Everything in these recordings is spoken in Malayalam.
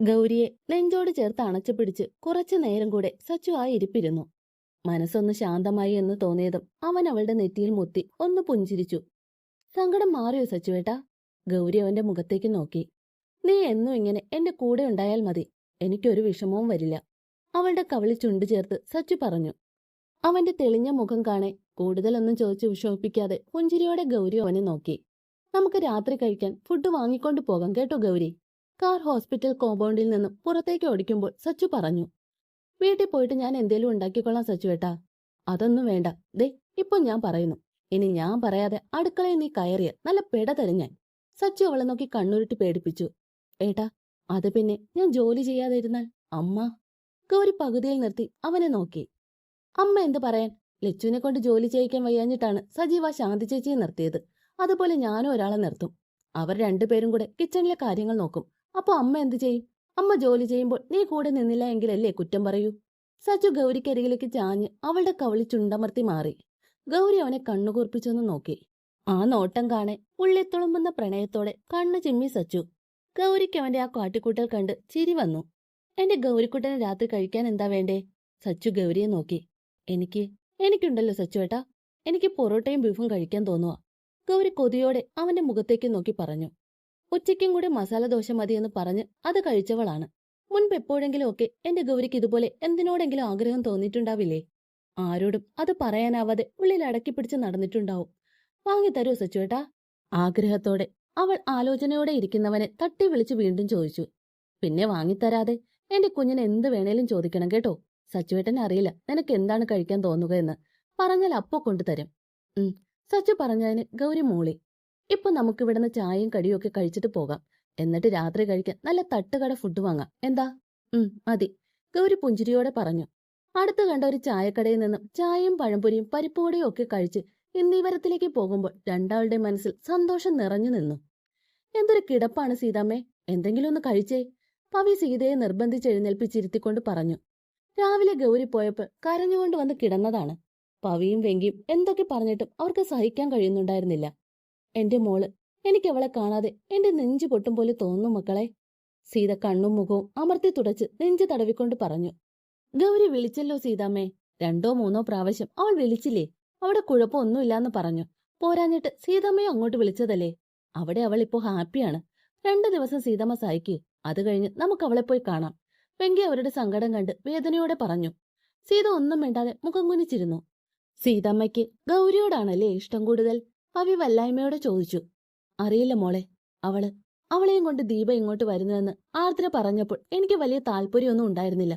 ഗൗരിയെ നെഞ്ചോട് ചേർത്ത് അണച്ചുപിടിച്ച് കുറച്ചു നേരം കൂടെ സച്ചു ആ ഇരിപ്പിരുന്നു. മനസ്സൊന്ന് ശാന്തമായി എന്ന് തോന്നിയതും അവൻ അവളുടെ നെറ്റിയിൽ മുത്തി ഒന്ന് പുഞ്ചിരിച്ചു. സങ്കടം മാറിയോ സച്ചുവേട്ടാ? ഗൗരി അവന്റെ മുഖത്തേക്ക് നോക്കി. നീ എന്നും ഇങ്ങനെ എന്റെ കൂടെ ഉണ്ടായാൽ മതി. എനിക്കൊരു വിഷമവും വരില്ല. അവളുടെ കവളി ചുണ്ടു ചേർത്ത് സച്ചു പറഞ്ഞു. അവന്റെ തെളിഞ്ഞ മുഖം കാണെ കൂടുതലൊന്നും ചോദിച്ചു വിഷമിപ്പിക്കാതെ പുഞ്ചിരിയോടെ ഗൗരി അവനെ നോക്കി. നമുക്ക് രാത്രി കഴിക്കാൻ ഫുഡ് വാങ്ങിക്കൊണ്ട് പോകാം കേട്ടോ ഗൗരി. കാർ ഹോസ്പിറ്റൽ കോമ്പൗണ്ടിൽ നിന്നും പുറത്തേക്ക് ഓടിക്കുമ്പോൾ സച്ചു പറഞ്ഞു വീട്ടിൽ പോയിട്ട് ഞാൻ എന്തേലും ഉണ്ടാക്കിക്കൊള്ളാം സച്ചു ഏട്ടാ. അതൊന്നും വേണ്ട. ദേ ഇപ്പൊ ഞാൻ പറയുന്നു. ഇനി ഞാൻ പറയാതെ അടുക്കളയിൽ നീ കയറിയ നല്ല പെട തരും ഞാൻ. സച്ചു അവളെ നോക്കി കണ്ണുരുട്ടി പേടിപ്പിച്ചു. ഏട്ടാ അത് പിന്നെ ഞാൻ ജോലി ചെയ്യാതെ ഇരുന്നാൽ? അമ്മ? ഗൗരി പകുതിയിൽ നിർത്തി അവനെ നോക്കി. അമ്മ എന്ത് പറയാൻ? ലച്ചുവിനെ കൊണ്ട് ജോലി ചെയ്യിക്കാൻ വയ്യാഞ്ഞിട്ടാണ് സജീവ ശാന്തി ചേച്ചിയെ നിർത്തിയത്. അതുപോലെ ഞാനും ഒരാളെ നിർത്തും. അവർ രണ്ടുപേരും കൂടെ കിച്ചണിലെ കാര്യങ്ങൾ നോക്കും. അപ്പൊ അമ്മ എന്ത് ചെയ്യും? അമ്മ ജോലി ചെയ്യുമ്പോൾ നീ കൂടെ നിന്നില്ല എങ്കിലല്ലേ കുറ്റം പറയൂ? സജു ഗൗരിക്കരികിലേക്ക് ചാഞ്ഞ് അവളുടെ കവളി ചുണ്ടമർത്തി മാറി. ഗൗരി അവനെ കണ്ണുകൂർപ്പിച്ചൊന്ന് നോക്കി. ആ നോട്ടം കാണെ ഉള്ളിത്തുളുമ്പുന്ന പ്രണയത്തോടെ കണ്ണു ചിമ്മി സച്ചു. ഗൗരിക്ക് അവന്റെ ആ കാട്ടിക്കൂട്ടൽ കണ്ട് ചിരി വന്നു. എന്റെ ഗൗരിക്കുട്ടനെ രാത്രി കഴിക്കാൻ എന്താ വേണ്ടേ? സച്ചു ഗൗരിയെ നോക്കി. എനിക്ക് എനിക്കുണ്ടല്ലോ സച്ചു ഏട്ടാ എനിക്ക് പൊറോട്ടയും ബീഫും കഴിക്കാൻ തോന്നുക ഗൗരി കൊതിയോടെ അവന്റെ മുഖത്തേക്ക് നോക്കി പറഞ്ഞു. ഉച്ചയ്ക്കും കൂടെ മസാല ദോശ മതിയെന്ന് പറഞ്ഞ് അത് കഴിച്ചവളാണ്. മുൻപ് എപ്പോഴെങ്കിലും ഒക്കെ എന്റെ ഗൗരിക്ക് ഇതുപോലെ എന്തിനോടെങ്കിലും ആഗ്രഹം തോന്നിയിട്ടുണ്ടാവില്ലേ? ആരോടും അത് പറയാനാവാതെ ഉള്ളിൽ അടക്കി പിടിച്ച് നടന്നിട്ടുണ്ടാവും. തരൂ സച്ചുവേട്ടാ. ആഗ്രഹത്തോടെ അവൾ ആലോചനയോടെ ഇരിക്കുന്നവനെ തട്ടി വിളിച്ച് വീണ്ടും ചോദിച്ചു. പിന്നെ വാങ്ങിത്തരാതെ എന്റെ കുഞ്ഞിന് എന്ത് വേണേലും ചോദിക്കണം കേട്ടോ? സച്ചുവേട്ടനെ അറിയില്ല നിനക്ക് എന്താണ് കഴിക്കാൻ തോന്നുക എന്ന്. പറഞ്ഞാൽ അപ്പോ കൊണ്ടുതരും. ഉം. സച്ചു പറഞ്ഞതിന് ഗൗരി മൂളി. ഇപ്പൊ നമുക്ക് ഇവിടുന്ന് ചായയും കടിയും ഒക്കെ കഴിച്ചിട്ട് പോകാം. എന്നിട്ട് രാത്രി കഴിക്കാൻ നല്ല തട്ടുകട ഫുഡ് വാങ്ങാം. എന്താ? ഉം മതി. ഗൗരി പുഞ്ചിരിയോടെ പറഞ്ഞു. അടുത്ത് കണ്ട ഒരു ചായക്കടയിൽ നിന്നും ചായയും പഴംപൊരിയും പരിപ്പുവടയും ഒക്കെ കഴിച്ച് ഇന്നീവരത്തിലേക്ക് പോകുമ്പോൾ രണ്ടാളുടെ മനസ്സിൽ സന്തോഷം നിറഞ്ഞു നിന്നു. എന്തൊരു കിടപ്പാണ് സീതാമ്മേ. എന്തെങ്കിലും ഒന്ന് കഴിച്ചേ. പവി സീതയെ നിർബന്ധിച്ച് എഴുന്നേൽപ്പിച്ചിരുത്തിക്കൊണ്ട് പറഞ്ഞു. രാവിലെ ഗൗരി പോയപ്പോൾ കരഞ്ഞുകൊണ്ട് വന്ന് കിടന്നതാണ്. പവിയും വെങ്കിയും എന്തൊക്കെ പറഞ്ഞിട്ടും അവർക്ക് സഹിക്കാൻ കഴിയുന്നുണ്ടായിരുന്നില്ല. എന്റെ മോൾ എനിക്ക് അവളെ കാണാതെ എന്റെ നെഞ്ചു പൊട്ടും പോലെ തോന്നും മക്കളെ. സീത കണ്ണും മുഖവും അമർത്തി തുടച്ച് നെഞ്ച് തടവിക്കൊണ്ട് പറഞ്ഞു ഗൗരി വിളിച്ചല്ലോ സീതാമ്മേ. രണ്ടോ മൂന്നോ പ്രാവശ്യം അവൾ വിളിച്ചില്ലേ? അവിടെ കുഴപ്പമൊന്നുമില്ലാന്ന് പറഞ്ഞു. പോരാഞ്ഞിട്ട് സീതാമ്മയെ അങ്ങോട്ട് വിളിച്ചതല്ലേ? അവിടെ അവൾ ഇപ്പോ ഹാപ്പിയാണ്. രണ്ടു ദിവസം സീതമ്മ സഹിക്കൂ അത് കഴിഞ്ഞ് നമുക്ക് അവളെ പോയി കാണാം. വെങ്കി അവരുടെ സങ്കടം കണ്ട് വേദനയോടെ പറഞ്ഞു സീത ഒന്നും വേണ്ടാതെ മുഖം കുനിച്ചിരുന്നു. സീതമ്മയ്ക്ക് ഗൗരിയോടാണല്ലേ ഇഷ്ടം കൂടുതൽ? പവി വല്ലായ്മയോടെ ചോദിച്ചു. അറിയില്ല മോളെ അവൾ അവളെയും കൊണ്ട് ദീപ ഇങ്ങോട്ട് വരുന്നതെന്ന് ആർദ്ര പറഞ്ഞപ്പോൾ എനിക്ക് വലിയ താല്പര്യമൊന്നും ഉണ്ടായിരുന്നില്ല.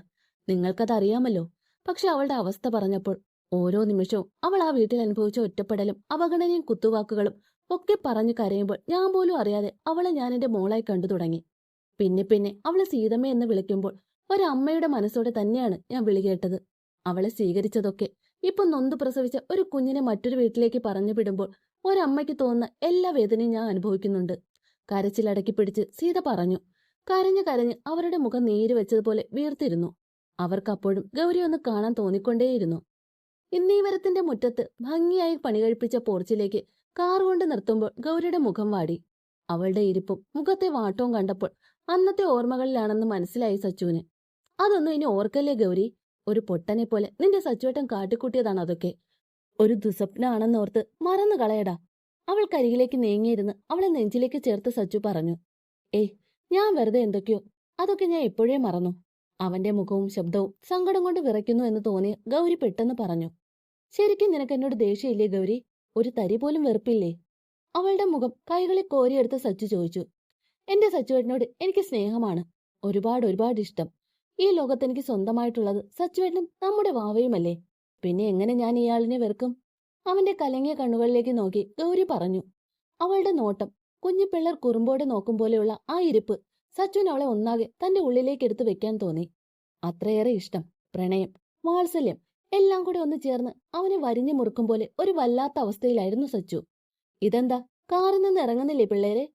നിങ്ങൾക്കത് അറിയാമല്ലോ. പക്ഷെ അവളുടെ അവസ്ഥ പറഞ്ഞപ്പോൾ ഓരോ നിമിഷവും അവൾ ആ വീട്ടിൽ അനുഭവിച്ച ഒറ്റപ്പെടലും അവഗണനയും കുത്തുവാക്കുകളും ഒക്കെ പറഞ്ഞു കരയുമ്പോൾ ഞാൻ പോലും അറിയാതെ അവളെ ഞാൻ എന്റെ മോളായി കണ്ടു തുടങ്ങി. പിന്നെ പിന്നെ അവളെ സീതമ്മ എന്ന് വിളിക്കുമ്പോൾ ഒരമ്മയുടെ മനസ്സോടെ തന്നെയാണ് ഞാൻ വിളികേട്ടത് അവളെ സ്വീകരിച്ചതൊക്കെ ഇപ്പൊ നൊന്തു പ്രസവിച്ച ഒരു കുഞ്ഞിനെ മറ്റൊരു വീട്ടിലേക്ക് പറഞ്ഞു വിടുമ്പോൾ ഒരമ്മയ്ക്ക് തോന്നുന്ന എല്ലാ വേദനയും ഞാൻ അനുഭവിക്കുന്നുണ്ട്. കരച്ചിലടക്കി പിടിച്ച് സീത പറഞ്ഞു. കരഞ്ഞു കരഞ്ഞ് അവരുടെ മുഖം നേര് വെച്ചതുപോലെ വീർത്തിരുന്നു. അവർക്കപ്പോഴും ഗൗരി ഒന്ന് കാണാൻ തോന്നിക്കൊണ്ടേയിരുന്നു. ഇന്നീവരത്തിന്റെ മുറ്റത്ത് ഭംഗിയായി പണി പണികഴിപ്പിച്ച പോർച്ചിലേക്ക് കാർ നിർത്തുമ്പോൾ ഗൗരിയുടെ മുഖം വാടി. അവളുടെ ഇരിപ്പും മുഖത്തെ വാട്ടവും കണ്ടപ്പോൾ അന്നത്തെ ഓർമ്മകളിലാണെന്ന് മനസ്സിലായി സച്ചുവിന്. അതൊന്നും ഇനി ഓർക്കല്ലേ ഗൗരി? ഒരു പൊട്ടനെ പോലെ നിന്റെ സച്ചുവേട്ടൻ കാട്ടിക്കൂട്ടിയതാണ് അതൊക്കെ? ഒരു ദുസ്വപ്നാണെന്നോർത്ത് മറന്നു കളയടാ. അവൾ കരികിലേക്ക് നീങ്ങിയിരുന്ന് അവളെ നെഞ്ചിലേക്ക് ചേർത്ത് സച്ചു പറഞ്ഞു ഏയ് ഞാൻ വെറുതെ എന്തൊക്കെയോ അതൊക്കെ ഞാൻ എപ്പോഴേ മറന്നു. അവന്റെ മുഖവും ശബ്ദവും സങ്കടം കൊണ്ട് വിറയ്ക്കുന്നു എന്ന് തോന്നി ഗൗരി പെട്ടെന്ന് പറഞ്ഞു ശരിക്കും നിനക്ക് എന്നോട് ദേഷ്യമില്ലേ ഗൗരി? ഒരു തരി പോലും വെറുപ്പില്ലേ? അവളുടെ മുഖം കൈകളിൽ കോരിയെടുത്ത് സച്ചു ചോദിച്ചു എന്റെ സച്ചുവേട്ടനോട് എനിക്ക് സ്നേഹമാണ് ഒരുപാട് ഒരുപാട് ഇഷ്ടം. ഈ ലോകത്ത് എനിക്ക് സ്വന്തമായിട്ടുള്ളത് സച്ചുവേട്ടനും നമ്മുടെ വാവയുമല്ലേ? പിന്നെ എങ്ങനെ ഞാൻ ഇയാളിനെ വെറുക്കും? അവന്റെ കലങ്ങിയ കണ്ണുകളിലേക്ക് നോക്കി ഗൗരി പറഞ്ഞു. അവളുടെ നോട്ടം കുഞ്ഞിപ്പിള്ളർ കുറുമ്പോടെ നോക്കും പോലെയുള്ള ആ ഇരിപ്പ് സച്ചുൻ അവളെ ഒന്നാകെ തന്റെ ഉള്ളിലേക്ക് എടുത്തു വെക്കാൻ തോന്നി. അത്രയേറെ ഇഷ്ടം പ്രണയം വാത്സല്യം എല്ലാം കൂടെ ഒന്ന് ചേർന്ന് അവനെ വരിഞ്ഞു മുറുക്കും പോലെ ഒരു വല്ലാത്ത അവസ്ഥയിലായിരുന്നു സച്ചു. ഇതെന്താ? കാറിൽ നിന്ന് ഇറങ്ങുന്നില്ലേ പിള്ളേരെ?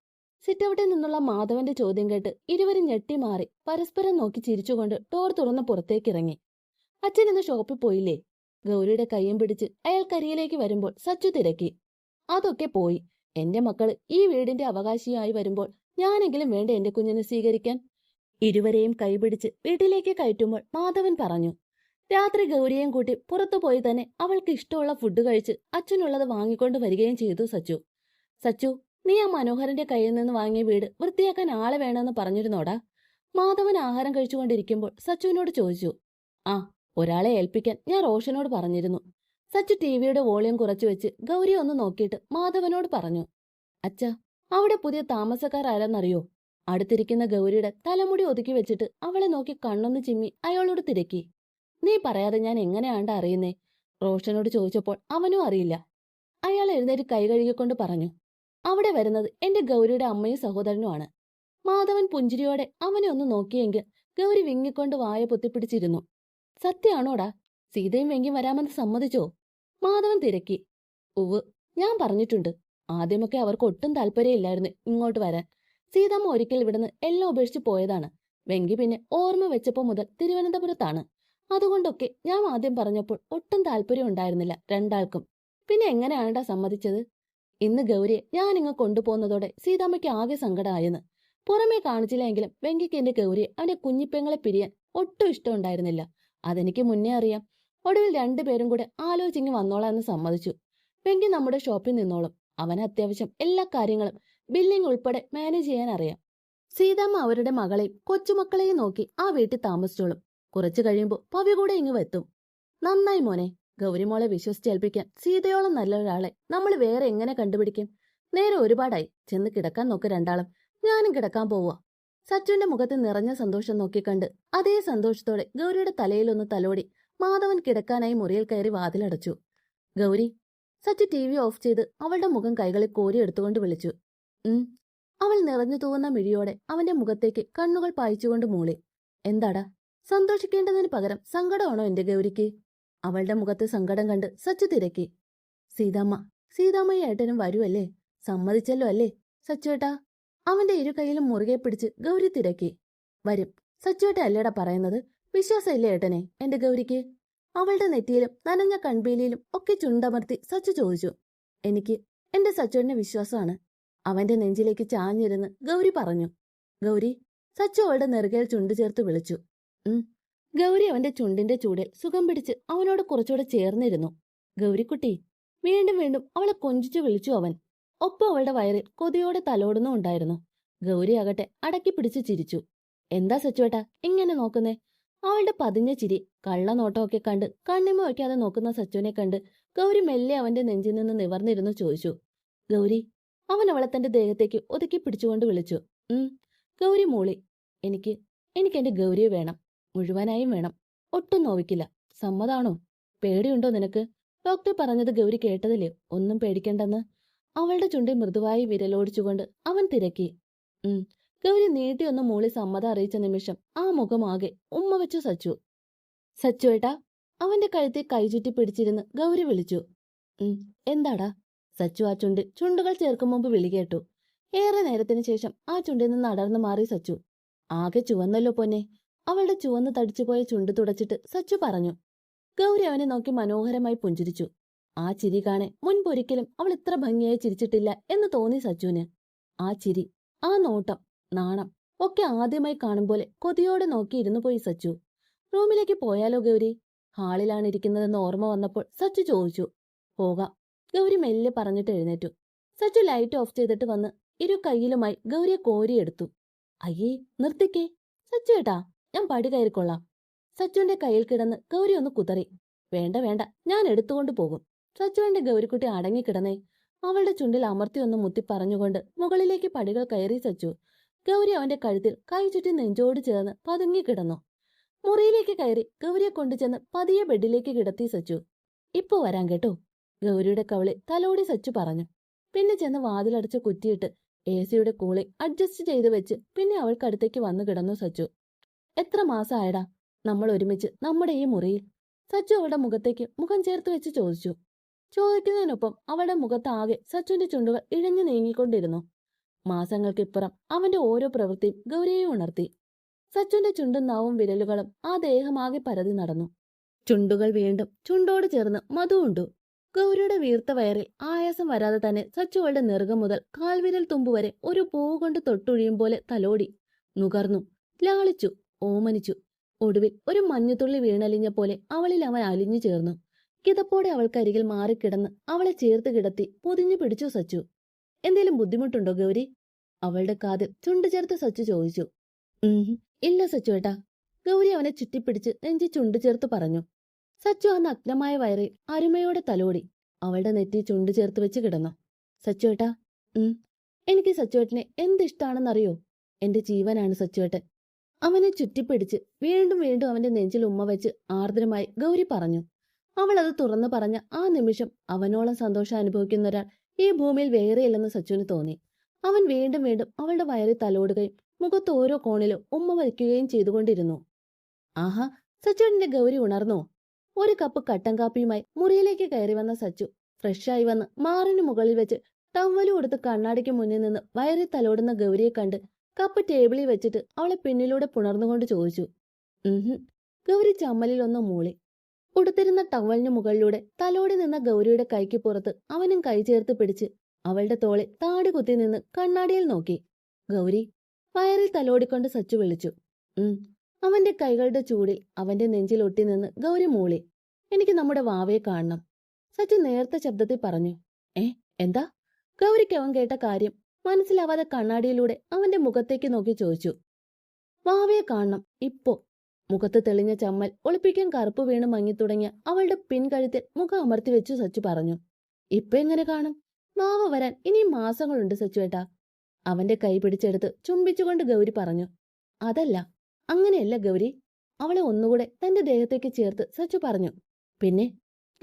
സിറ്റൗട്ടിൽ നിന്നുള്ള മാധവന്റെ ചോദ്യം കേട്ട് ഇരുവരും ഞെട്ടി മാറി പരസ്പരം നോക്കി ചിരിച്ചുകൊണ്ട് ടോർ തുറന്ന് പുറത്തേക്കിറങ്ങി അച്ഛൻ ഇന്ന് ഷോപ്പിൽ പോയില്ലേ? ഗൗരിയുടെ കയ്യും പിടിച്ച് അയാൾ കരിയിലേക്ക് വരുമ്പോൾ സച്ചു തിരക്കി. അതൊക്കെ പോയി. എന്റെ മക്കൾ ഈ വീടിന്റെ അവകാശിയായി വരുമ്പോൾ ഞാനെങ്കിലും വേണ്ട എന്റെ കുഞ്ഞിനെ സ്വീകരിക്കാൻ? ഇരുവരെയും കൈപിടിച്ച് വീട്ടിലേക്ക് കയറ്റുമ്പോൾ മാധവൻ പറഞ്ഞു രാത്രി ഗൗരിയെയും കൂട്ടി പുറത്തു പോയി തന്നെ അവൾക്ക് ഇഷ്ടമുള്ള ഫുഡ് കഴിച്ച് അച്ഛനുള്ളത് വാങ്ങിക്കൊണ്ട് വരികയും ചെയ്തു സച്ചു. സച്ചു നീ ആ മനോഹരന്റെ കയ്യിൽ നിന്ന് വാങ്ങിയ വീട് വൃത്തിയാക്കാൻ ആളെ വേണമെന്ന് പറഞ്ഞിരുന്നോടാ? മാധവൻ ആഹാരം കഴിച്ചുകൊണ്ടിരിക്കുമ്പോൾ സച്ചുവിനോട് ചോദിച്ചു ആ ഒരാളെ ഏൽപ്പിക്കാൻ ഞാൻ റോഷനോട് പറഞ്ഞിരുന്നു. സച്ചു ടിവിയുടെ വോളിയം കുറച്ചു വെച്ച് ഗൗരി ഒന്ന് നോക്കിയിട്ട് മാധവനോട് പറഞ്ഞു. അച്ഛ അവിടെ പുതിയ താമസക്കാർ ആരെന്നറിയോ അടുത്തിരിക്കുന്ന ഗൗരിയുടെ തലമുടി ഒതുക്കി വെച്ചിട്ട് അവളെ നോക്കി കണ്ണൊന്ന് ചിമ്മി അയാളോട് തിരക്കി. നീ പറയാതെ ഞാൻ എങ്ങനെയാണ്ട അറിയുന്നേ? റോഷനോട് ചോദിച്ചപ്പോൾ അവനും അറിയില്ല. അയാൾ എഴുന്നേറ്റ് കൈ കഴുകിക്കൊണ്ട് പറഞ്ഞു. അവിടെ വരുന്നത് എന്റെ ഗൗരിയുടെ അമ്മയും സഹോദരനുമാണ്. മാധവൻ പുഞ്ചിരിയോടെ അവനെ ഒന്ന് നോക്കിയെങ്കിൽ ഗൗരി വിങ്ങിക്കൊണ്ട് വായ പൊത്തിപ്പിടിച്ചിരുന്നു. സത്യാണോടാ? സീതയും വെങ്കിയും വരാമെന്ന് സമ്മതിച്ചോ? മാധവൻ തിരക്കി. ഉവ് ഞാൻ പറഞ്ഞിട്ടുണ്ട്. ആദ്യമൊക്കെ അവർക്ക് ഒട്ടും താല്പര്യമില്ലായിരുന്നു ഇങ്ങോട്ട് വരാൻ. സീതമ്മ ഒരിക്കൽ ഇവിടുന്ന് എല്ലാം ഉപേക്ഷിച്ച് പോയതാണ്. വെങ്കി പിന്നെ ഓർമ്മ വെച്ചപ്പോ മുതൽ തിരുവനന്തപുരത്താണ്. അതുകൊണ്ടൊക്കെ ഞാൻ ആദ്യം പറഞ്ഞപ്പോൾ ഒട്ടും താല്പര്യം ഉണ്ടായിരുന്നില്ല രണ്ടാൾക്കും. പിന്നെ എങ്ങനെയാണ്ടാ സമ്മതിച്ചത്? ഇന്ന് ഗൗരിയെ ഞാൻ ഇങ്ങ് കൊണ്ടുപോകുന്നതോടെ സീതാമ്മയ്ക്ക് ആകെ സങ്കടമായെന്ന് പുറമേ കാണിച്ചില്ലെങ്കിലും വെങ്കിക്ക് എന്റെ ഗൗരിയെ അവന്റെ കുഞ്ഞിപ്പെങ്ങളെ പിരിയാൻ ഒട്ടും ഇഷ്ടമുണ്ടായിരുന്നില്ല അതെനിക്ക് മുന്നേ അറിയാം. ഒടുവിൽ രണ്ടുപേരും കൂടെ ആലോചിച്ചിങ്ങി വന്നോളാം എന്ന് സമ്മതിച്ചു. വെങ്കി നമ്മുടെ ഷോപ്പിൽ നിന്നോളും. അവന് അത്യാവശ്യം എല്ലാ കാര്യങ്ങളും ബില്ലിംഗ് ഉൾപ്പെടെ മാനേജ് ചെയ്യാൻ അറിയാം. സീതാമ്മ അവരുടെ മകളെയും കൊച്ചുമക്കളെയും നോക്കി ആ വീട്ടിൽ താമസിച്ചോളും. കുറച്ചു കഴിയുമ്പോൾ പവി കൂടെ ഇങ്ങ് എത്തും നന്നായി മോനെ. ഗൗരിമോളെ വിശ്വസിച്ചേൽപ്പിക്കാൻ സീതയോളം നല്ല ഒരാളെ നമ്മൾ വേറെ എങ്ങനെ കണ്ടുപിടിക്കും? നേരെ ഒരുപാടായി. ചെന്ന് കിടക്കാൻ നോക്ക് രണ്ടാളും. ഞാനും കിടക്കാൻ പോവാ. സച്ചുവിന്റെ മുഖത്ത് നിറഞ്ഞ സന്തോഷം നോക്കിക്കണ്ട് അതേ സന്തോഷത്തോടെ ഗൗരിയുടെ തലയിലൊന്ന് തലോടി മാധവൻ കിടക്കാനായി മുറിയിൽ കയറി വാതിലടച്ചു. Gauri Sachu T V off ചെയ്ത് അവളുടെ മുഖം കൈകളിൽ കോരി എടുത്തുകൊണ്ട് വിളിച്ചു. ഉം അവൾ നിറഞ്ഞു തൂവുന്ന മിഴിയോടെ അവന്റെ മുഖത്തേക്ക് കണ്ണുകൾ പായിച്ചുകൊണ്ട് മൂളി. എന്താടാ സന്തോഷിക്കേണ്ടതിന് പകരം സങ്കടമാണോ എന്റെ ഗൗരിക്ക്? അവളുടെ മുഖത്ത് സങ്കടം കണ്ട് സച്ചു തിരക്കി. സീതാമ്മ സീതാമ്മയും ഏട്ടനും വരുമല്ലേ സമ്മതിച്ചല്ലോ അല്ലേ? സച്ചുവേട്ടാ അവന്റെ ഇരു കൈയിലും മുറുകെ പിടിച്ച് ഗൗരി തിരക്കി. വരും. സച്ചുവേട്ട അല്ലേട പറയുന്നത്? വിശ്വാസമില്ലേ ഏട്ടനെ? എന്റെ ഗൗരിക്ക്? അവളുടെ നെറ്റിയിലും നനഞ്ഞ കൺപീലിയിലും ഒക്കെ ചുണ്ടമർത്തി സച്ചു ചോദിച്ചു. എനിക്ക് എന്റെ സച്ചുവിന്റെ വിശ്വാസമാണ്. അവന്റെ നെഞ്ചിലേക്ക് ചാഞ്ഞിരുന്ന് ഗൗരി പറഞ്ഞു. ഗൗരി സച്ചു അവളുടെ നെറുകയിൽ ചുണ്ടു ചേർത്ത് വിളിച്ചു. ഉം. ഗൗരി അവന്റെ ചുണ്ടിന്റെ ചൂടിൽ സുഖം പിടിച്ച് അവനോട് കുറച്ചുകൂടെ ചേർന്നിരുന്നു. ഗൗരിക്കുട്ടി വീണ്ടും വീണ്ടും അവളെ കൊഞ്ചിച്ചു വിളിച്ചു അവൻ. ഒപ്പം അവളുടെ വയറിൽ കൊതിയോടെ തലോടുന്നുണ്ടായിരുന്നു ഗൗരി ആകട്ടെ അടക്കി പിടിച്ച് ചിരിച്ചു. എന്താ സച്ചുവേട്ടാ ഇങ്ങനെ നോക്കുന്നേ? അവളുടെ പതിഞ്ഞ ചിരി കള്ളനോട്ടമൊക്കെ കണ്ട് കണ്ണിമ വയ്ക്കാതെ നോക്കുന്ന സച്ചുവിനെ കണ്ട് ഗൗരി മെല്ലെ അവന്റെ നെഞ്ചിൽ നിന്ന് നിവർന്നിരുന്നു ചോദിച്ചു. ഗൗരി അവൻ അവളെ തന്റെ ദേഹത്തേക്ക് ഒതുക്കി പിടിച്ചുകൊണ്ട് വിളിച്ചു. ഉം ഗൗരി മൂളി എനിക്ക് എനിക്ക് എന്റെ ഗൗരിയെ വേണം. മുഴുവനായും വേണം. ഒട്ടും നോവിക്കില്ല. സമ്മതാണോ? പേടിയുണ്ടോ നിനക്ക്? ഡോക്ടർ പറഞ്ഞത് ഗൗരി കേട്ടതില്ലേ? ഒന്നും പേടിക്കണ്ടെന്ന്? അവളുടെ ചുണ്ടിൽ മൃദുവായി വിരലോടിച്ചുകൊണ്ട് അവൻ തിരക്കി. ഉം ഗൗരി നീട്ടിയൊന്ന് മോളി സമ്മതം അറിയിച്ച നിമിഷം ആ മുഖമാകെ ഉമ്മ വെച്ചു സച്ചു. സച്ചു ഏട്ടാ അവന്റെ കഴുത്തിൽ കൈചുറ്റി പിടിച്ചിരുന്ന് ഗൗരി വിളിച്ചു. ഉം എന്താടാ? സച്ചു ആ ചുണ്ടിൽ ചുണ്ടുകൾ ചേർക്കും മുമ്പ് വിളികേട്ടു ഏറെ നേരത്തിന് ശേഷം ആ ചുണ്ടിൽ നിന്ന് അടർന്നു മാറി സച്ചു. ആകെ ചുവന്നല്ലോ പൊന്നെ. അവളുടെ ചുവന്ന് തടിച്ചുപോയ ചുണ്ട് തുടച്ചിട്ട് സച്ചു പറഞ്ഞു. ഗൗരി അവനെ നോക്കി മനോഹരമായി പുഞ്ചിരിച്ചു. ആ ചിരി കാണെ മുൻപൊരിക്കലും അവൾ ഇത്ര ഭംഗിയായി ചിരിച്ചിട്ടില്ല എന്ന് തോന്നി സച്ചുവിന്. ആ ചിരി ആ നോട്ടം നാണം ഒക്കെ ആദ്യമായി കാണും പോലെ കൊതിയോടെ നോക്കി ഇരുന്നു പോയി സച്ചു. റൂമിലേക്ക് പോയാലോ ഗൗരി? ഹാളിലാണ് ഇരിക്കുന്നതെന്ന് ഓർമ്മ വന്നപ്പോൾ സച്ചു ചോദിച്ചു. പോകാം. ഗൗരി മെല്ലെ പറഞ്ഞിട്ട് എഴുന്നേറ്റു. സച്ചു ലൈറ്റ് ഓഫ് ചെയ്തിട്ട് വന്ന് ഇരു കൈയിലുമായി ഗൗരിയെ കോരിയെടുത്തു. അയ്യേ നിർത്തിക്കേ. സച്ചു ഏട്ടാ ഞാൻ പടി കയറിക്കൊള്ളാം. സച്ചുവിന്റെ കയ്യിൽ കിടന്ന് ഗൗരി ഒന്ന് കുതറി. വേണ്ട വേണ്ട ഞാൻ എടുത്തുകൊണ്ട് പോകും. സച്ചുവിന്റെ ഗൗരിക്കുട്ടി അടങ്ങിക്കിടന്നേ അവളുടെ ചുണ്ടിൽ അമർത്തി ഒന്ന് മുത്തി പറഞ്ഞുകൊണ്ട് മുകളിലേക്ക് പടികൾ കയറി സച്ചു. ഗൗരി അവന്റെ കഴുത്തിൽ കൈ ചുറ്റി നെഞ്ചോട് ചേർന്ന് പതുങ്ങിക്കിടന്നു മുറിയിലേക്ക് കയറി ഗൗരിയെ കൊണ്ടുചെന്ന് പതിയെ ബെഡിലേക്ക് കിടത്തി സച്ചു. ഇപ്പൊ വരാൻ കേട്ടോ. ഗൗരിയുടെ കവളി തലോടി സച്ചു പറഞ്ഞു. പിന്നെ ചെന്ന് വാതിലടച്ച് കുറ്റിയിട്ട് എ സിയുടെ കൂളിംഗ് അഡ്ജസ്റ്റ് ചെയ്ത് വെച്ച് പിന്നെ അവൾക്കടുത്തേക്ക് വന്നു കിടന്നു സച്ചു. എത്ര മാസമായടാ നമ്മൾ ഒരുമിച്ച് നമ്മുടെ ഈ മുറിയിൽ? സച്ചു അവളുടെ മുഖത്തേക്ക് മുഖം ചേർത്ത് വെച്ച് ചോദിച്ചു. ചോദിക്കുന്നതിനൊപ്പം അവളുടെ മുഖത്താകെ സച്ചുന്റെ ചുണ്ടുകൾ ഇഴഞ്ഞു നീങ്ങിക്കൊണ്ടിരുന്നു. മാസങ്ങൾക്കിപ്പുറം അവന്റെ ഓരോ പ്രവൃത്തിയും ഗൗരിയെ ഉണർത്തി. സച്ചുന്റെ ചുണ്ടും നാവും വിരലുകളും ആ ദേഹമാകെ പരതി നടന്നു. ചുണ്ടുകൾ വീണ്ടും ചുണ്ടോട് ചേർന്ന് മധുവുണ്ടു ഗൗരിയുടെ വീർത്ത വയറിൽ ആയാസം വരാതെ തന്നെ സച്ചുവളുടെ നെറുകം മുതൽ കാൽവിരൽ തുമ്പ് വരെ ഒരു പൂവ് കൊണ്ട് തൊട്ടൊഴിയും പോലെ തലോടി. നുകർന്നു ലാളിച്ചു ഓമനിച്ചു. ഒടുവിൽ ഒരു മഞ്ഞുതുള്ളി വീണലിഞ്ഞ പോലെ അവളിൽ അവൻ അലിഞ്ഞു ചേർന്നു. കിതപ്പോടെ അവൾക്കരികിൽ മാറിക്കിടന്ന് അവളെ ചേർത്ത് കിടത്തി പൊതിഞ്ഞു പിടിച്ചു സച്ചു. എന്തേലും ബുദ്ധിമുട്ടുണ്ടോ ഗൗരി? അവളുടെ കാതിൽ ചുണ്ടു ചേർത്ത് സച്ചു ചോദിച്ചു. ഇല്ല സച്ചു ഏട്ടാ ഗൗരി അവനെ ചുറ്റിപ്പിടിച്ച് നെഞ്ചി ചുണ്ടു ചേർത്ത് പറഞ്ഞു. സച്ചു ആ നഗ്നമായ വയറിൽ അരുമയോടെ തലോടി അവളുടെ നെറ്റി ചുണ്ടു ചേർത്ത് വെച്ച് കിടന്നു. സച്ചു ഏട്ടാ ഉം എനിക്ക് സച്ചുവേട്ടനെ എന്തിഷ്ടാണെന്നറിയോ? എന്റെ ജീവനാണ് സച്ചുവേട്ടൻ. അവനെ ചുറ്റിപ്പിടിച്ച് വീണ്ടും വീണ്ടും അവന്റെ നെഞ്ചിൽ ഉമ്മ വെച്ച് ആർദ്രമായി ഗൗരി പറഞ്ഞു. അവൾ അത് തുറന്നു പറഞ്ഞ ആ നിമിഷം അവനോളം സന്തോഷം അനുഭവിക്കുന്ന ഒരാൾ ഈ ഭൂമിയിൽ വേറെയില്ലെന്ന് സച്ചുവിന് തോന്നി. അവൻ വീണ്ടും വീണ്ടും അവളുടെ വയറിൽ തലോടുകയും മുഖത്ത് ഓരോ കോണിലും ഉമ്മ വയ്ക്കുകയും ചെയ്തുകൊണ്ടിരുന്നു. ആഹാ സച്ചുവിന്റെ ഗൗരി ഉണർന്നോ? ഒരു കപ്പ് കട്ടൻ കാപ്പിയുമായി മുറിയിലേക്ക് കയറി വന്ന സച്ചു ഫ്രഷായി വന്ന് മാറിന് മുകളിൽ വെച്ച് ടവൽ കൊടുത്ത് കണ്ണാടിക്ക് മുന്നിൽ നിന്ന് വയറിൽ തലോടുന്ന ഗൗരിയെ കണ്ട് കപ്പ് ടേബിളിൽ വെച്ചിട്ട് അവളെ പിന്നിലൂടെ പുണർന്നുകൊണ്ട് ചോദിച്ചു. ഉം ഗൗരി ചമ്മലിൽ ഒന്ന് മൂളി. ഉടുത്തിരുന്ന ടവലിന് മുകളിലൂടെ തലോടി നിന്ന ഗൗരിയുടെ കൈക്ക് പുറത്ത് അവനും കൈ ചേർത്ത് പിടിച്ച് അവളുടെ തോളെ താടി കുത്തി നിന്ന് കണ്ണാടിയിൽ നോക്കി. ഗൗരി വയറിൽ തലോടിക്കൊണ്ട് സച്ചു വിളിച്ചു. ഉം അവന്റെ കൈകളുടെ ചൂടിൽ അവന്റെ നെഞ്ചിൽ ഒട്ടി നിന്ന് ഗൗരി മൂളി. എനിക്ക് നമ്മുടെ വാവയെ കാണണം. സച്ചു നേർത്ത ശബ്ദത്തിൽ പറഞ്ഞു. ഏ എന്താ? ഗൗരിക്ക് അവൻ കേട്ട കാര്യം മനസ്സിലാവാതെ കണ്ണാടിയിലൂടെ അവന്റെ മുഖത്തേക്ക് നോക്കി ചോദിച്ചു. വാവയെ കാണണം ഇപ്പോ. മുഖത്ത് തെളിഞ്ഞ ചമ്മൽ ഒളിപ്പിക്കാൻ കറുപ്പ് വീണ് മങ്ങിത്തുടങ്ങിയ അവളുടെ പിൻകഴുത്തിൽ മുഖം അമർത്തി വെച്ചു സച്ചു പറഞ്ഞു. ഇപ്പൊ എങ്ങനെ കാണും? മാവ വരാൻ ഇനിയും മാസങ്ങളുണ്ട് സച്ചുവേട്ടാ. അവന്റെ കൈ പിടിച്ചെടുത്ത് ചുംബിച്ചുകൊണ്ട് ഗൗരി പറഞ്ഞു. അതല്ല അങ്ങനെയല്ല ഗൗരി. അവളെ ഒന്നുകൂടെ തന്റെ ദേഹത്തേക്ക് ചേർത്ത് സച്ചു പറഞ്ഞു. പിന്നെ?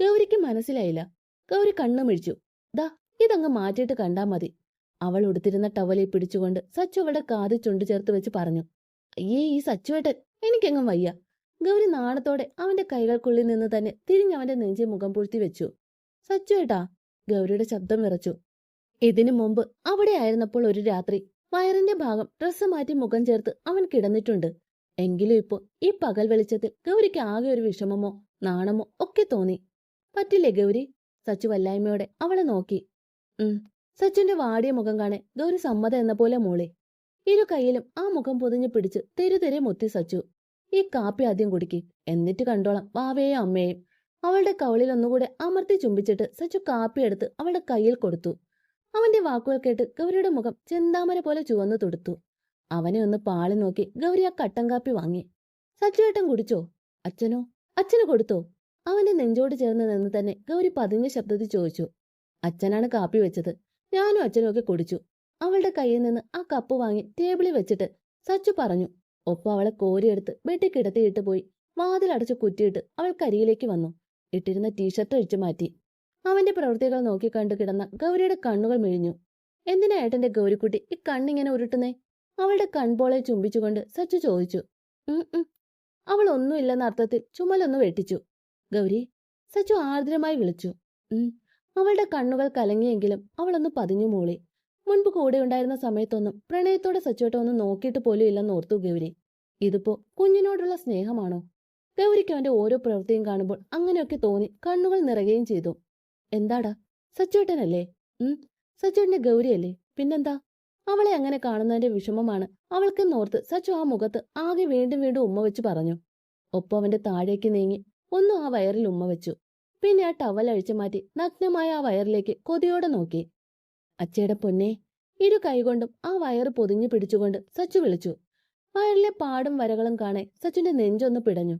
ഗൗരിക്ക് മനസ്സിലായില്ല. ഗൗരി കണ്ണു മിഴിച്ചു. ദാ ഇതങ്ങ് മാറ്റിയിട്ട് കണ്ടാ മതി. അവൾ ഉടുത്തിരുന്ന ടവലെ പിടിച്ചുകൊണ്ട് സച്ചു അവളുടെ കാത് ചുണ്ടു ചേർത്ത് വെച്ച് പറഞ്ഞു. അയ്യേ ഈ സച്ചുവേട്ടൻ എനിക്കെങ്ങും വയ്യ. ഗൗരി നാണത്തോടെ അവന്റെ കൈകൾക്കുള്ളിൽ നിന്ന് തന്നെ തിരിഞ്ഞവന്റെ നെഞ്ചി മുഖം പൂഴ്ത്തി വെച്ചു. സച്ചു സച്ചുവേട്ടാ ഗൗരിയുടെ ശബ്ദം വിറച്ചു. ഇതിനു മുമ്പ് അവിടെ ആയിരുന്നപ്പോൾ ഒരു രാത്രി വയറിന്റെ ഭാഗം ഡ്രസ്സ് മാറ്റി മുഖം ചേർത്ത് അവൻ കിടന്നിട്ടുണ്ട്. എങ്കിലും ഇപ്പോ ഈ പകൽ വെളിച്ചത്തിൽ ഗൗരിക്ക് ആകെ ഒരു വിഷമമോ നാണമോ ഒക്കെ തോന്നി. പറ്റില്ലേ ഗൗരി? സച്ചു വല്ലായ്മയോടെ അവളെ നോക്കി. ഉം സച്ചുന്റെ വാടിയ മുഖം കാണെ ഗൗരി സമ്മതം എന്ന പോലെ മൂളി. ഇരു കൈയിലും ആ മുഖം പൊതിഞ്ഞു പിടിച്ച് തെരുതെരെ മുത്തി സച്ചു. ഈ കാപ്പി ആദ്യം കുടിക്ക് എന്നിട്ട് കണ്ടോളാം വാവയെയും അമ്മയെയും അവളുടെ കവളിൽ ഒന്നുകൂടെ അമർത്തി ചുംബിച്ചിട്ട് സച്ചു കാപ്പി എടുത്ത് അവളുടെ കയ്യിൽ കൊടുത്തു. അവന്റെ വാക്കുകൾ കേട്ട് ഗൗരിയുടെ മുഖം ചെന്താമര പോലെ ചുവന്നു തുടുത്തു. അവനെ ഒന്ന് പാളി നോക്കി ഗൗരി ആ കട്ടൻ കാപ്പി വാങ്ങി. സച്ചുവേട്ടൻ കുടിച്ചോ? അച്ഛനോ? അച്ഛന് കൊടുത്തോ? അവന്റെ നെഞ്ചോട് ചേർന്ന് നിന്ന് തന്നെ ഗൗരി പതിഞ്ഞ ശബ്ദത്തിൽ ചോദിച്ചു. അച്ഛനാണ് കാപ്പി വെച്ചത്. ഞാനും അച്ഛനും ഒക്കെ കുടിച്ചു. അവളുടെ കയ്യിൽ നിന്ന് ആ കപ്പ് വാങ്ങി ടേബിളിൽ വെച്ചിട്ട് സച്ചു പറഞ്ഞു. ഒപ്പം അവളെ കോരിയെടുത്ത് ബെഡിൽ കിടത്തിയിട്ട് പോയി. വാതിലടച്ച് കുറ്റിയിട്ട് അവൾ കരിയിലേക്ക് വന്നു. ഇട്ടിരുന്ന ടീഷർട്ട് ഒഴിച്ചു മാറ്റി. അവന്റെ പ്രവൃത്തികൾ നോക്കിക്കണ്ടു കിടന്ന ഗൗരിയുടെ കണ്ണുകൾ മിഴിഞ്ഞു. എന്തിനാ ഏട്ടന്റെ ഗൗരിക്കുട്ടി ഈ കണ്ണിങ്ങനെ ഉരുട്ടുന്നേ? അവളുടെ കൺപോളെ ചുംബിച്ചുകൊണ്ട് സച്ചു ചോദിച്ചു. അവൾ ഒന്നുമില്ലെന്ന അർത്ഥത്തിൽ ചുമലൊന്ന് വെട്ടിച്ചു. ഗൗരി സച്ചു ആർദ്രമായി വിളിച്ചു. അവളുടെ കണ്ണുകൾ കലങ്ങിയെങ്കിലും അവളൊന്ന് പതിഞ്ഞു മൂളി. മുൻപ് കൂടെ ഉണ്ടായിരുന്ന സമയത്തൊന്നും പ്രണയത്തോടെ സച്ചുവേട്ട നോക്കിയിട്ട് പോലും ഇല്ലെന്ന് ഓർത്തു ഗൗരി. ഇതിപ്പോ കുഞ്ഞിനോടുള്ള സ്നേഹമാണോ? ഗൗരിക്ക് അവന്റെ ഓരോ പ്രവൃത്തിയും കാണുമ്പോൾ അങ്ങനെയൊക്കെ തോന്നി കണ്ണുകൾ നിറയുകയും ചെയ്തു. എന്താടാ? സച്ചുവേട്ടനല്ലേ ഉം? സച്ചുവേട്ടന്റെ ഗൗരിയല്ലേ? പിന്നെന്താ? അവളെ അങ്ങനെ കാണുന്നതിന്റെ വിഷമമാണ് അവൾക്കെന്നോർത്ത് സച്ചു ആ മുഖത്ത് ആകെ വീണ്ടും വീണ്ടും ഉമ്മ വെച്ച് പറഞ്ഞു. ഒപ്പം അവന്റെ താഴേക്ക് നീങ്ങി ഒന്നും ആ വയറിൽ ഉമ്മ വെച്ചു. പിന്നെ ആ ടവൽ അഴിച്ചു മാറ്റി നഗ്നമായ ആ വയറിലേക്ക് കൊതിയോടെ നോക്കി. അച്ചയുടെ പൊന്നെ ഇരു കൈകൊണ്ടും ആ വയറ് പൊതിഞ്ഞു പിടിച്ചുകൊണ്ട് സച്ചു വിളിച്ചു. വയറിലെ പാടും വരകളും കാണെ സച്ചുന്റെ നെഞ്ചൊന്ന് പിടഞ്ഞു.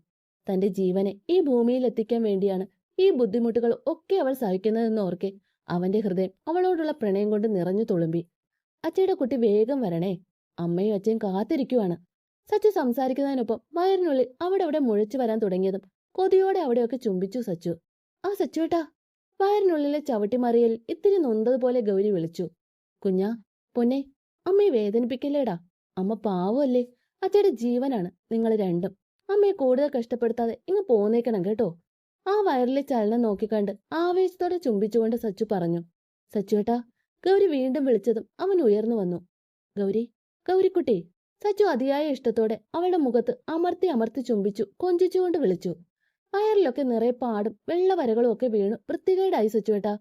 തന്റെ ജീവനെ ഈ ഭൂമിയിൽ എത്തിക്കാൻ വേണ്ടിയാണ് ഈ ബുദ്ധിമുട്ടുകൾ ഒക്കെ അവൾ സഹിക്കുന്നതെന്ന് ഓർക്കെ അവന്റെ ഹൃദയം അവളോടുള്ള പ്രണയം കൊണ്ട് നിറഞ്ഞു തുളുമ്പി. അച്ചയുടെ കുട്ടി വേഗം വരണേ അമ്മയും അച്ഛയും കാത്തിരിക്കുവാണ്. സച്ചു സംസാരിക്കുന്നതിനൊപ്പം വയറിനുള്ളിൽ അവിടെ അവിടെ മുഴച്ചു വരാൻ തുടങ്ങിയതും കൊതിയോടെ അവിടെയൊക്കെ ചുംബിച്ചു സച്ചു. ആ സച്ചുവേട്ടാ വയറിനുള്ളിലെ ചവിട്ടിമറിയൽ ഇത്തിരി നൊന്തതുപോലെ ഗൗരി വിളിച്ചു. കുഞ്ഞാ പൊന്നെ അമ്മയെ വേദനിപ്പിക്കല്ലേടാ? അമ്മ പാവമല്ലേ? അച്ഛയുടെ ജീവനാണ് നിങ്ങൾ രണ്ടും. അമ്മയെ കൂടുതൽ കഷ്ടപ്പെടുത്താതെ ഇങ്ങ് പോന്നേക്കണം കേട്ടോ. ആ വയറിലെ ചലനം നോക്കിക്കണ്ട് ആവേശത്തോടെ ചുംബിച്ചുകൊണ്ട് സച്ചു പറഞ്ഞു. സച്ചുവേട്ടാ ഗൗരി വീണ്ടും വിളിച്ചതും അവൻ ഉയർന്നു വന്നു. ഗൗരി ഗൗരിക്കുട്ടി. സച്ചു അതിയായ ഇഷ്ടത്തോടെ അവളുടെ മുഖത്ത് അമർത്തി അമർത്തി ചുംബിച്ചു കൊഞ്ചിച്ചുകൊണ്ട് വിളിച്ചു. വയറിലൊക്കെ നിറയെ പാടും വെള്ള വരകളും ഒക്കെ വീണു വൃത്തികേടായി സച്ചുവേട്ടാ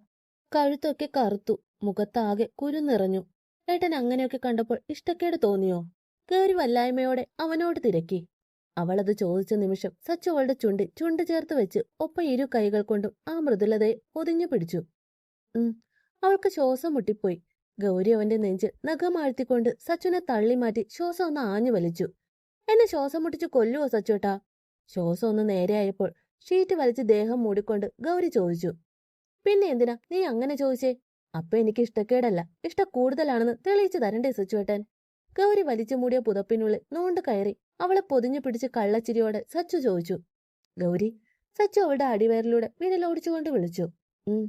കഴുത്തൊക്കെ കറുത്തു മുഖത്താകെ കുരു നിറഞ്ഞു. ഏട്ടൻ അങ്ങനെയൊക്കെ കണ്ടപ്പോൾ ഇഷ്ടക്കേട് തോന്നിയോ? കേറി വല്ലായ്മയോടെ അവനോട് തിരക്കി. അവളത് ചോദിച്ച നിമിഷം സച്ചു അവളുടെ ചുണ്ടി ചുണ്ട് ചേർത്ത് വെച്ച് ഒപ്പം ഇരു കൈകൾ കൊണ്ടും ആ മൃദുലതയെ പൊതിഞ്ഞു പിടിച്ചു. ഉം അവൾക്ക് ശ്വാസം മുട്ടിപ്പോയി. ഗൗരി അവന്റെ നെഞ്ചിൽ നഖമാഴ്ത്തിക്കൊണ്ട് സച്ചുനെ തള്ളി മാറ്റി ശ്വാസം ഒന്ന് ആഞ്ഞു വലിച്ചു. എന്നെ ശ്വാസം മുട്ടിച്ച് കൊല്ലുവോ സച്ചുട്ടാ ശ്വാസം ഒന്ന് നേരെയായപ്പോൾ ഷീറ്റ് വലിച്ച് ദേഹം മൂടിക്കൊണ്ട് ഗൗരി ചോദിച്ചു പിന്നെ എന്തിനാ നീ അങ്ങനെ ചോദിച്ചേ? അപ്പൊ എനിക്ക് ഇഷ്ടക്കേടല്ല. ഇഷ്ട കൂടുതലാണെന്ന് തെളിയിച്ചു തരണ്ടേ സച്ചുവേട്ടൻ? ഗൗരി വലിച്ചു മൂടിയ പുതപ്പിനുള്ളിൽ നോണ്ട് കയറി അവളെ പൊതിഞ്ഞു പിടിച്ച് കള്ളച്ചിരിയോടെ സച്ചു ചോദിച്ചു ഗൗരി സച്ചു അവളുടെ അടിവയറിലൂടെ വിരലോടിച്ചുകൊണ്ട് വിളിച്ചു. ഉം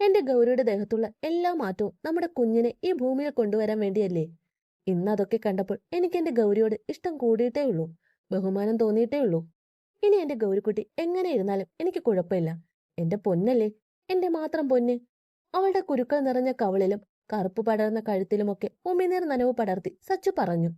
എന്റെ ഗൗരിയുടെ ദേഹത്തുള്ള എല്ലാ മാറ്റവും നമ്മുടെ കുഞ്ഞിനെ ഈ ഭൂമിയിൽ കൊണ്ടുവരാൻ വേണ്ടിയല്ലേ? ഇന്നതൊക്കെ കണ്ടപ്പോൾ എനിക്ക് എന്റെ ഗൗരിയോട് ഇഷ്ടം കൂടിയിട്ടേ ഉള്ളൂ. ബഹുമാനം തോന്നിയിട്ടേ ഉള്ളൂ. ഇനി എന്റെ ഗൗരിക്കുട്ടി എങ്ങനെ ഇരുന്നാലും എനിക്ക് കുഴപ്പമില്ല. എന്റെ പൊന്നല്ലേ എന്റെ മാത്രം പൊന്ന്. അവളുടെ കുരുക്കൾ നിറഞ്ഞ കവളിലും കറുപ്പ് പടർന്ന കഴുത്തിലുമൊക്കെ ഉമിനീർ നനവ് പടർത്തി സച്ചു പറഞ്ഞു.